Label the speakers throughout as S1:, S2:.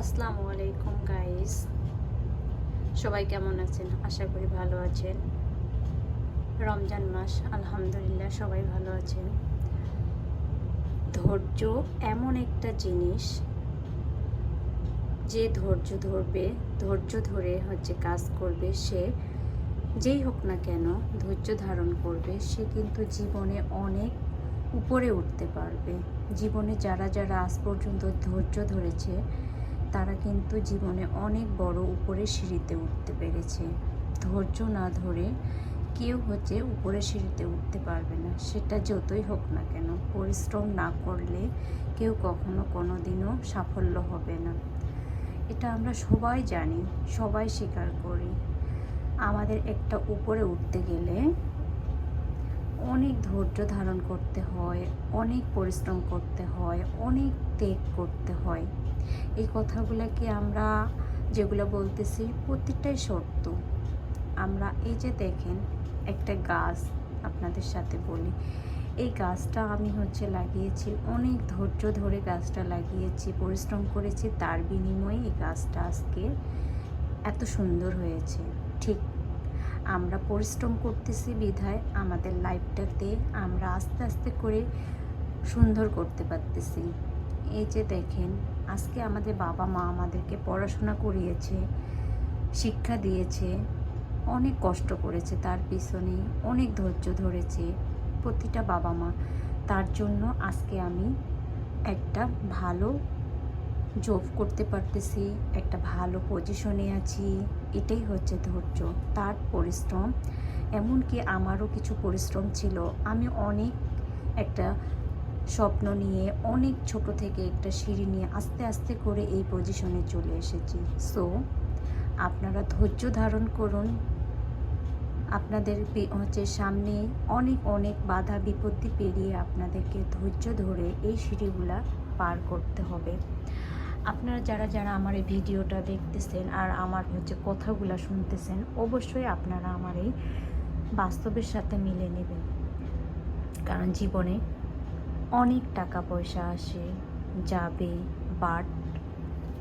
S1: আসসালামু আলাইকুম গাইস সবাই কেমন আছেন? আশা করি ভালো আছেন। রমজান মাস, আলহামদুলিল্লাহ, সবাই ভালো আছেন। ধৈর্য এমন একটা জিনিস, যে ধৈর্য ধরবে, ধৈর্য ধরে হচ্ছে কাজ করবে সে, যেই হোক না কেন, ধৈর্য ধারণ করবে, সে কিন্তু জীবনে অনেক উপরে উঠতে পারবে। জীবনে যারা যারা আজ পর্যন্ত ধৈর্য ধরেছে তারা কিন্তু জীবনে অনেক বড় উপরে সিঁড়িতে উঠতে পেরেছে। ধৈর্য না ধরে কেউ হচ্ছে উপরে সিঁড়িতে উঠতে পারবে না। সেটা যতই হোক না কেন, পরিশ্রম না করলে কেউ কখনো কোনো দিনও সাফল্য হবে না। এটা আমরা সবাই জানি, সবাই স্বীকার করি। আমাদের একটা উপরে উঠতে গেলে অনেক ধৈর্য ধারণ করতে হয়, অনেক পরিশ্রম করতে হয়, অনেক ত্যাগ করতে হয়। এই কথাগুলোকে আমরা যেগুলো বলতেছি প্রত্যেকটাই সত্য। আমরা এই যে দেখেন একটা গাছ আপনাদের সাথে বলি, এই গাছটা আমি হচ্ছে লাগিয়েছি, অনেক ধৈর্য ধরে গাছটা লাগিয়েছি, পরিশ্রম করেছি, তার বিনিময়ে এই গাছটা আজকে এত সুন্দর হয়েছে। ঠিক আমরা পরিশ্রম করতেছি বিধায় আমাদের লাইফটাতে আমরা আস্তে আস্তে করে সুন্দর করতে পারতেছি। এই যে দেখেন, আজকে আমাদের বাবা মা আমাদেরকে পড়াশোনা করিয়েছে, শিক্ষা দিয়েছে, অনেক কষ্ট করেছে তার পিছনে, অনেক ধৈর্য ধরেছে প্রতিটা বাবা মা। তার জন্য আজকে আমি একটা ভালো জব করতে পারতেছি, একটা ভালো পজিশনে আছি, এটাই হচ্ছে ধৈর্য, তার পরিশ্রম। এমনকি আমারও কিছু পরিশ্রম ছিল। আমি অনেক একটা স্বপ্ন নিয়ে, অনেক ছোট থেকে একটা সিঁড়ি নিয়ে আস্তে আস্তে করে এই পজিশনে চলে এসেছি। সো আপনারা ধৈর্য ধারণ করুন। আপনাদের হচ্ছে সামনে অনেক অনেক বাধা বিপত্তি পেরিয়ে আপনাদেরকে ধৈর্য ধরে এই সিঁড়িগুলা পার করতে হবে। আপনারা যারা যারা আমার এই ভিডিওটা দেখতেছেন আর আমার হচ্ছে কথাগুলো শুনতেছেন, অবশ্যই আপনারা আমার এই বাস্তবের সাথে মিলে নেবেন। কারণ জীবনে অনেক টাকা পয়সা আসে, যাবে, বাট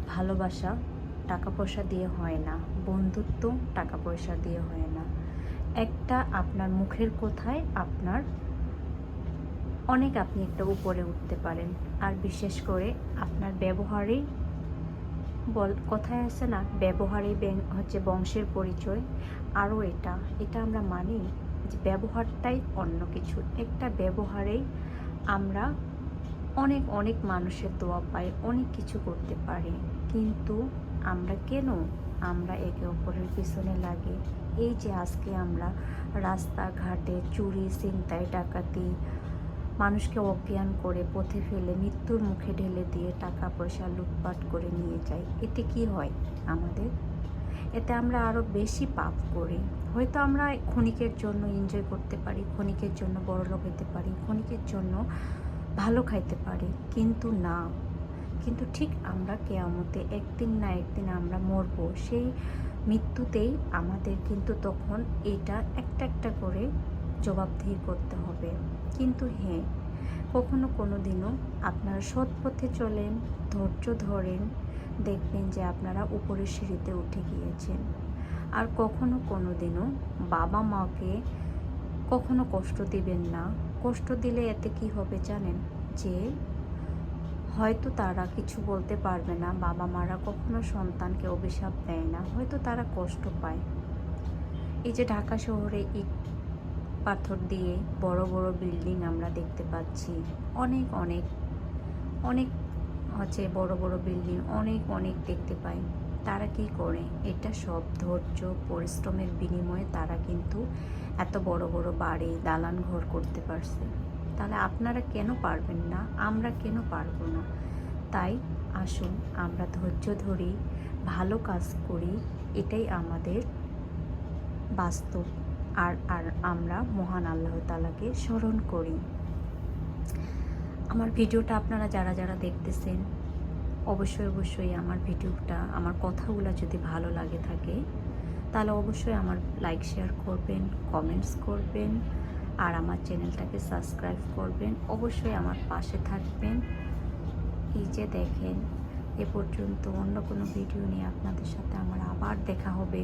S1: ভালোবাসা টাকা পয়সা দিয়ে হয় না, বন্ধুত্ব টাকা পয়সা দিয়ে হয় না। একটা আপনার মুখের কথায় আপনার অনেক আপনি একটা উপরে উঠতে পারেন। আর বিশেষ করে আপনার ব্যবহারেই বল, কথায় আছে না, ব্যবহারে হচ্ছে বংশের পরিচয়। আরও এটা এটা আমরা মানি যে ব্যবহারটাই অন্য কিছু। একটা ব্যবহারেই আমরা অনেক অনেক মানুষের দোয়া পাই, অনেক কিছু করতে পারি। কিন্তু আমরা কেন আমরা একে অপরের পিছনে লাগে? এই যে আজকে আমরা রাস্তাঘাটে চুরি, ছিনতাই, ডাকাতি মানুষকে অজ্ঞান করে পথে ফেলে মৃত্যুর মুখে ঢেলে দিয়ে টাকা পয়সা লুটপাট করে নিয়ে যাই এতে কি হয় আমাদের? এতে আমরা আরও বেশি পাপ করি। হয়তো আমরা ক্ষণিকের জন্য এনজয় করতে পারি, ক্ষণিকের জন্য বড়লোক হতে পারি, ক্ষণিকের জন্য ভালো খাইতে পারি, কিন্তু না। কিন্তু ঠিক আমরা কেয়ামতে একদিন না একদিন আমরা মরবো। সেই মৃত্যুতেই আমাদের কিন্তু তখন এটা একটা একটা করে জবাবদিহি করতে হবে। কিন্তু হ্যাঁ কখনো কোনো দিনও আপনারা সৎ পথে চলেন, ধৈর্য ধরেন, দেখবেন যে আপনারা উপরের সিঁড়িতে উঠে গিয়েছেন। আর কখনো কোনো দিনও বাবা মাকে কখনো কষ্ট দিবেন না। কষ্ট দিলে এতে কি হবে জানেন? যে হয়তো তারা কিছু বলতে পারবে না, বাবা মারা কখনো সন্তানকে অভিশাপ দেয় না, হয়তো তারা কষ্ট পায়। এই যে ঢাকা শহরে পাথর দিয়ে বড় বড় বিল্ডিং আমরা দেখতে পাচ্ছি। অনেক অনেক অনেক হচ্ছে বড় বড় বিল্ডিং, অনেক অনেক দেখতে পাই। তারা কি করে? এটা সব ধৈর্য, পরিশ্রমের বিনিময়ে তারা কিন্তু এত বড় বড় বাড়ি, দালান ঘর করতে পারছে। তাহলে আপনারা কেন পারবেন না? আমরা কেন পারব না? তাই আসুন আমরা ধৈর্য ধরি, ভালো কাজ করি, এটাই আমাদের বাস্তব আর আর আমরা মহান আল্লাহ তালাকে স্মরণ করি। আমার ভিডিওটা আপনারা যারা যারা দেখতেছেন, অবশ্যই অবশ্যই আমার ভিডিওটা, আমার কথাগুলো যদি ভালো লাগে থাকে, তাহলে অবশ্যই আমার লাইক, শেয়ার করবেন, কমেন্টস করবেন, আর আমার চ্যানেলটাকে সাবস্ক্রাইব করবেন, অবশ্যই আমার পাশে থাকবেন। এই যে দেখেন, এ পর্যন্ত অন্য কোনো ভিডিও নিয়ে আপনাদের সাথে আমার আবার দেখা হবে।